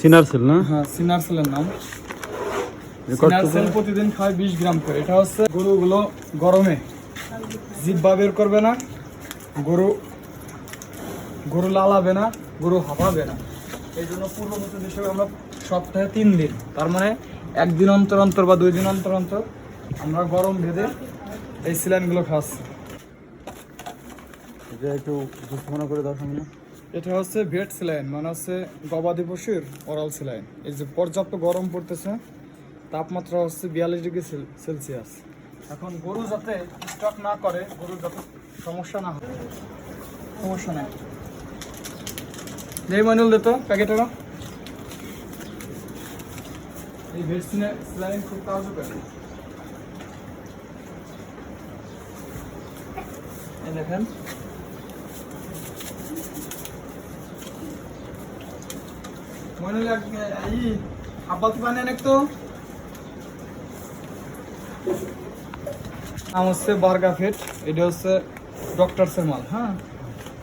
সিনার sell না? হ্যাঁ সিনার সেলের নাম। এ কত সিনার সেল করে? প্রতিদিন খায় বিশ গ্রাম করে। এটা হচ্ছে গরুগুলো গরমে জিব্বা বের করবে না গরু গরু লালাবে না গরু হাঁপাবে না। এই জন্য পূর্ব বছর হিসেবে আমরা সপ্তাহে তিন দিন তার মানে একদিন অন্তর অন্তর বা দুই দিন অন্তর অন্তর আমরা গরম ভেদে এই সিলাইনগুলো খাওয়াচ্ছি। এটা একটু উপস্থাপনা করে দাও সামনে এটা হচ্ছে ভেট সিলাইন মানে হচ্ছে গবাদি পশুর অরাল সিলাইন এই যে পর্যাপ্ত গরম পড়তেছে, তাপমাত্রা হচ্ছে বিয়াল্লিশ ডিগ্রি সেলসিয়াস। এখন গরু যাতে স্টক না করে গরুর যাতে সমস্যা না হয়। সমস্যা নাই। যেই মানুষ দিত প্যাকেটেরও এই ভেট সিলাইন খুব কার্যকরী দেখেন। নাম হচ্ছে বার্গা ফেট, এটা হচ্ছে ডক্টরসের মাল হ্যাঁ?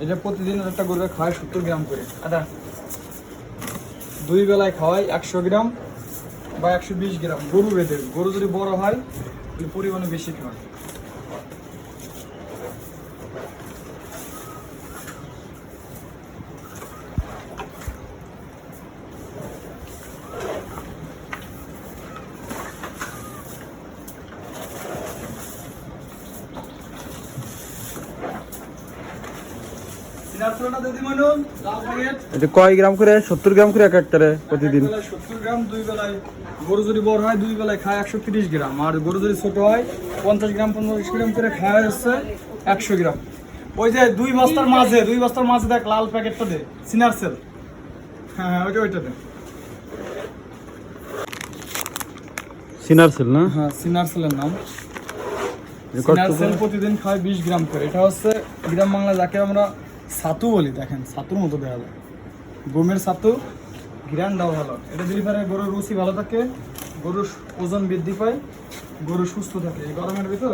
এটা প্রতিদিন একটা গরুকে খাওয়ায় সত্তর গ্রাম করে। দুই বেলায় খাওয়াই একশো গ্রাম বা একশো বিশ গ্রাম, গরু বেঁধে। গরু যদি বড় হয় পরিমাণে বেশি খাওয়ায়। এটা কয় গ্রাম করে? সত্তর গ্রাম করে এক একটারে প্রতিদিন। 70 গ্রাম দুই বেলায় গরু যদি বড় হয় দুই বেলায় খায় একশো তিরিশ গ্রাম। আর গরু যদি ছোট হয় পঞ্চাশ গ্রাম পঞ্চাশ গ্রাম করে খাওয়া হচ্ছে একশো গ্রাম। ওই যে দুই বস্তার মাঝে দুই বস্তার মাঝে দেখ লাল প্যাকেটটা দে সিনার সেল। হ্যাঁ হ্যাঁ ওইটা ওইটা দে। সিনার সেল না? হ্যাঁ সিনার সেলের নাম। সিনার সেল প্রতিদিন খায় বিশ গ্রাম করে। এটা হচ্ছে গ্রাম বাংলা যাকে আমরা ছাতু বলি, দেখেন ছাতুর মতো দেওয়া যায়। গমের ছাতু ঘিরানটাও ভালো। এটা দিলে পরে গরুর রুচি ভালো থাকে, গরুর ওজন বৃদ্ধি পায়, গরু সুস্থ থাকে। এই গরমের ভিতর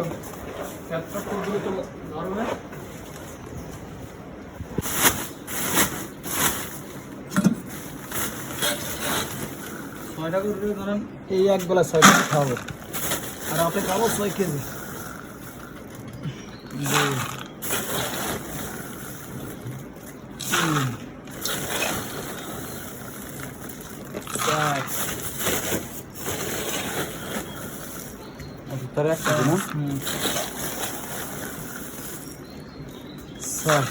গরমে ছয়টা গরু ধরেন এই এক বেলা ছয় কেজি খাওয়াবো আর রাতে খাব ছয় কেজি। তিন একটা। স্যার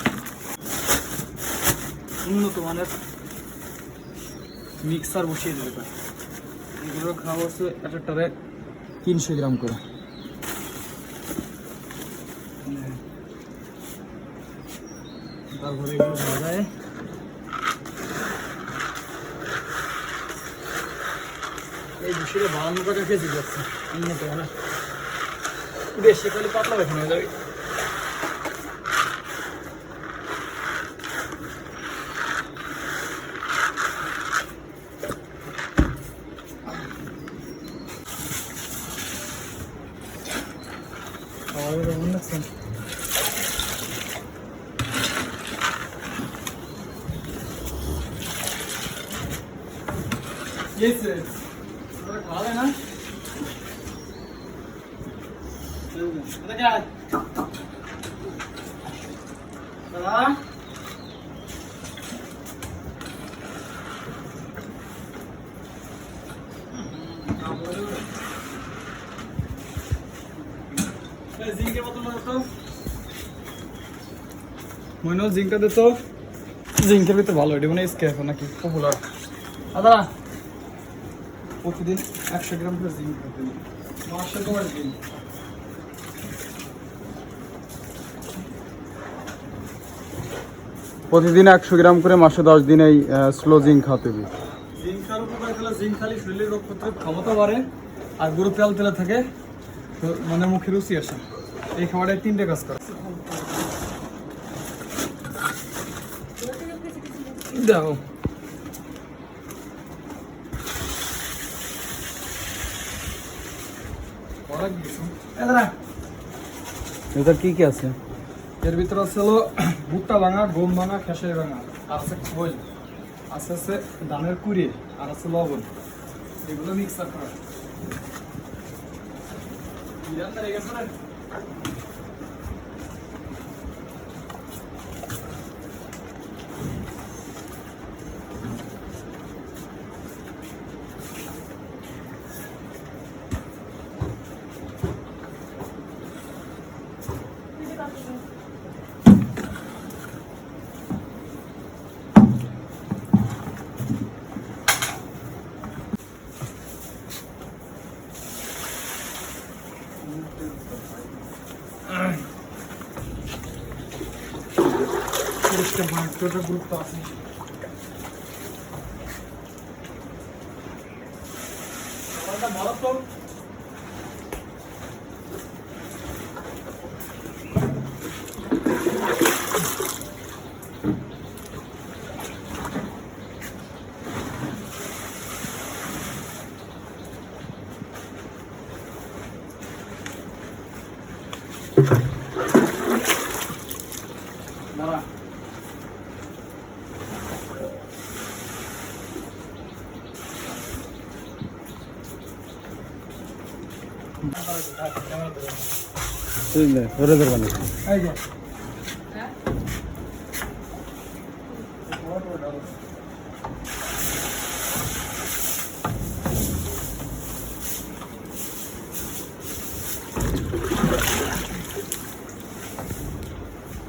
উন্নত মানের মিক্সার বসিয়ে দেবে। এগুলো খাওয়া হচ্ছে একটা টারে তিনশো গ্রাম করে তারপরে এগুলো ভাজায় এই বসিয়ে বাহান্ন টাকা কেজি যাচ্ছে। উন্নত মানের। বেশি খালি পাতলা বেখানে যাবে। লাগছে Yes, sir. তোরা খাওয়াবে না দাদা জিঙ্কের মতন তো মইনুল জিঙ্কটা দে তো। জিঙ্কের ভিতরে ভালো এটা মানে স্কেপ নাকি? পপুলার দাদা প্রতিদিন একশো গ্রাম করে জিঙ্ক খেতে দিন মাসে তোমার জিঙ্ক প্রতিদিন একশো গ্রাম করে মাসে দশ দিন এই স্লো জিং খাওয়াতে হবে। জিঙ্ক খাওয়ার উপকার জিঙ্ক খালি শরীরের রোগ প্রতিরোধ ক্ষমতা বাড়ে আর গরু তেল তেলে থাকে মনের মুখে রুচি আসে। এই খাবারটায় তিনটে কাজ করে। দেখো অনেক কিছু এ এটা কি কি আছে? এর ভিতরে আছে হলো ভুট্টা ভাঙা, গম ভাঙা, খেসের ভাঙা। আর আছে খোল। আছে আছে ধানের কুড়ি, আর আছে লবণ। এগুলো মিক্সার করা। পুরুষটা মাংসটা গুরুত্ব আছে ভালো তো ಇಲ್ಲ ಬರೋದ್ರ ಬನ್ನಿ ಆಯ್ತು